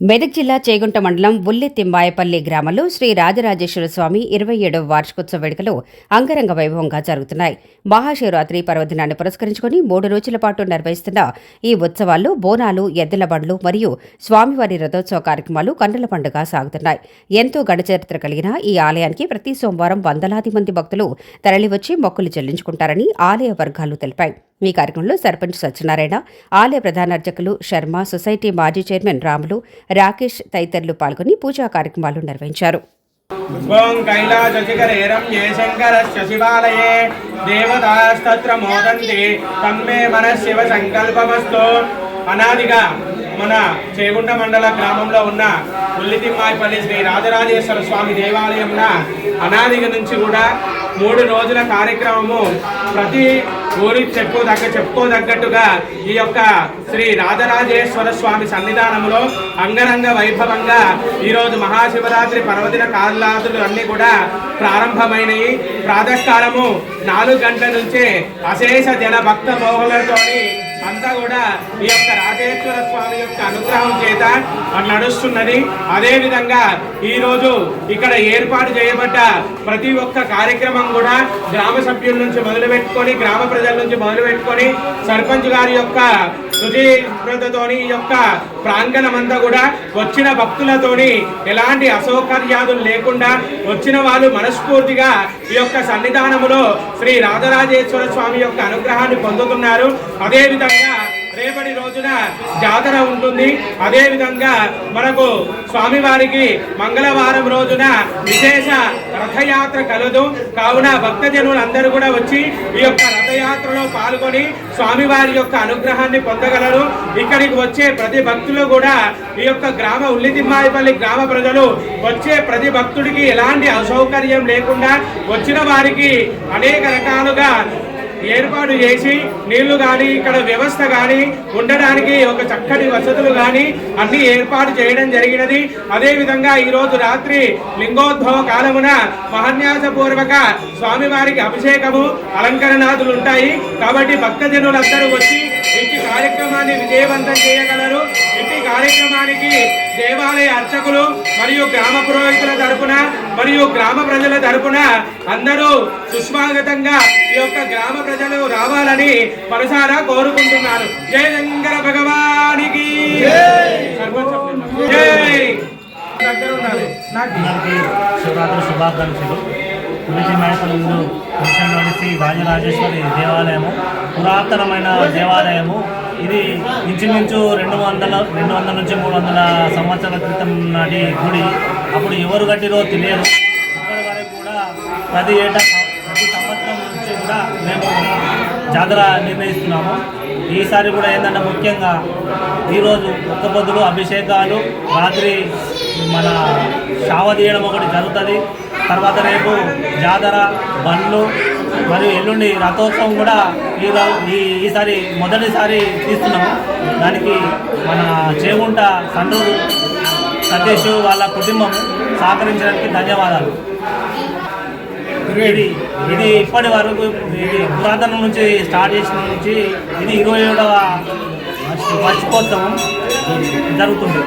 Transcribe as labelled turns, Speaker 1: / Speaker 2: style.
Speaker 1: మెదక్ జిల్లా చేగుంట మండలం ఉల్లి తిమ్మాయపల్లి గ్రామంలో శ్రీ రాజరాజేశ్వర స్వామి ఇరవై ఏడవ వార్షికోత్సవ వేడుకలు అంగరంగ వైభవంగా జరుగుతున్నాయి. మహాశివరాత్రి పర్వదినాన్ని పురస్కరించుకుని మూడు రోజుల పాటు నిర్వహిస్తున్న ఈ ఉత్సవాల్లో బోనాలు ఎద్దుల బండ్లు మరియు స్వామివారి రథోత్సవ కార్యక్రమాలు కన్నుల పండుగ సాగుతున్నాయి. ఎంతో గడచరిత్ర కలిగిన ఈ ఆలయానికి ప్రతి సోమవారం వందలాది మంది భక్తులు తరలివచ్చి మొక్కులు చెల్లించుకుంటారని ఆలయ వర్గాలు తెలిపాయి. ఈ కార్యక్రమంలో సర్పంచ్ సత్యనారాయణ ఆలయ ప్రధాన అర్చకులు శర్మ సొసైటీ మాజీ చైర్మన్ రాములు రాకేష్ తదితరులు పాల్గొని పూజా కార్యక్రమాలు నిర్వహించారు.
Speaker 2: ఓం కైలాసశిఖరేరం ఏ శంకరస్య శివాలయే దేవతాస్తత్ర మోదంతి తమ్మే మన శివ సంకల్పమస్తు. అనాదిగా మన చేగుంట మండల గ్రామంలో ఉన్న ఉల్లితిమ్మాయిపల్లి శ్రీ రాజరాజేశ్వర స్వామి దేవాలయంన అనాదిగ నుంచి కూడా మూడు రోజుల కార్యక్రమము ప్రతి ఊరి చెప్పుదగ్గ చెప్పుకోదగ్గట్టుగా ఈ యొక్క శ్రీ రాజరాజేశ్వర స్వామి సన్నిధానంలో అంగరంగ వైభవంగా ఈరోజు మహాశివరాత్రి పర్వదిన కాలాదులు అన్నీ కూడా ప్రారంభమైనవి ప్రాతకాలము నాలుగు గంటల నుంచే అశేష జన భక్త మోహలతోని అంతా కూడా ఈ యొక్క రాజేశ్వర స్వామి యొక్క అనుగ్రహం చేత అది నడుస్తున్నది. అదే విధంగా ఈ రోజు ఇక్కడ ఏర్పాటు చేయబడ్డ ప్రతి ఒక్క కార్యక్రమం కూడా గ్రామ సభ్యుల నుంచి మొదలు పెట్టుకొని గ్రామ ప్రజల నుంచి మొదలు పెట్టుకొని సర్పంచ్ గారి యొక్క శుచీవ్రతతోని ఈ యొక్క ప్రాంగణం అంతా కూడా వచ్చిన భక్తులతోని ఎలాంటి అసౌకర్యాదులు లేకుండా వచ్చిన వాళ్ళు మనస్ఫూర్తిగా ఈ యొక్క సన్నిధానములో శ్రీ రాజరాజేశ్వర స్వామి యొక్క అనుగ్రహాన్ని పొందుతున్నారు. అదేవిధంగా విధంగా రేపటి రోజున జాతర ఉంటుంది. అదే విధంగా మనకు స్వామివారికి మంగళవారం రోజున విశేష రథయాత్ర కలదు. కావున భక్తజనులు అందరూ కూడా వచ్చి ఈ యొక్క రథయాత్రలో పాల్గొని స్వామివారి యొక్క అనుగ్రహాన్ని పొందగలరు. ఇక్కడికి వచ్చే ప్రతి భక్తులు కూడా ఈ యొక్క గ్రామ ఉల్లితిమ్మాయిపల్లి గ్రామ ప్రజలు వచ్చే ప్రతి భక్తుడికి ఎలాంటి అసౌకర్యం లేకుండా వచ్చిన వారికి అనేక రకాలుగా ఏర్పాటు చేసి నీళ్ళు కానీ ఇక్కడ వ్యవస్థ కానీ ఉండడానికి ఒక చక్కటి వసతులు కానీ అన్ని ఏర్పాటు చేయడం జరిగినది. అదేవిధంగా ఈరోజు రాత్రి లింగోద్భవ కాలమున మహన్యాసపూర్వక స్వామివారికి అభిషేకము అలంకరణాదులు ఉంటాయి. కాబట్టి భక్తజనులందరూ వచ్చి ఇంటి కార్యక్రమాన్ని విజయవంతం చేయగలరు. ఇంటి కార్యక్రమానికి దేవాలయ అర్చకులు మరియు గ్రామ పురోహితుల తరపున మరియు గ్రామ ప్రజల తరపున అందరూ సుస్వాగతంగా ఈ యొక్క గ్రామ ప్రజలు రావాలని మనసారా కోరుకుంటున్నాను జై శంకర భగవానికి. సర్వోచ్చ జై! దగ్గర ఉండాలి. నాకు
Speaker 3: అందరికీ శివరాత్రి శుభాకాంక్షలు. పులిచి మేకలందు కృష్ణలోని శ్రీ రాజరాజేశ్వరి దేవాలయము. పురాతనమైన దేవాలయము. ఇది ఇంచుమించు రెండు వందల రెండు వందల నుంచి మూడు వందల సంవత్సరాల క్రితం నాటి గుడి. అప్పుడు ఎవరు కట్టిరో తెలియదు. ఇప్పటి వరకు కూడా ప్రతి ఏటా ప్రతి సంవత్సరం నుంచి కూడా మేము జాతర నిర్ణయిస్తున్నాము. ఈసారి కూడా ఏంటంటే ముఖ్యంగా ఈరోజు ఒక్క పొద్దులు అభిషేకాలు రాత్రి మన షావ తీయడం ఒకటి జరుగుతుంది. తర్వాత రేపు జాతర బండ్లు మరియు ఎల్లుండి రథోత్సవం కూడా ఈ ఈసారి మొదటిసారి తీస్తున్నాము. దానికి మన చేగుంట సండూరు సతీష్ వాళ్ళ కుటుంబం సహకరించడానికి ధన్యవాదాలు. ఇది ఇది ఇప్పటి వరకు ఇది పురాతనం నుంచి స్టార్ట్ చేసిన నుంచి ఇది ఇరవై ఏడవ వార్షికోత్సవం జరుగుతుంది.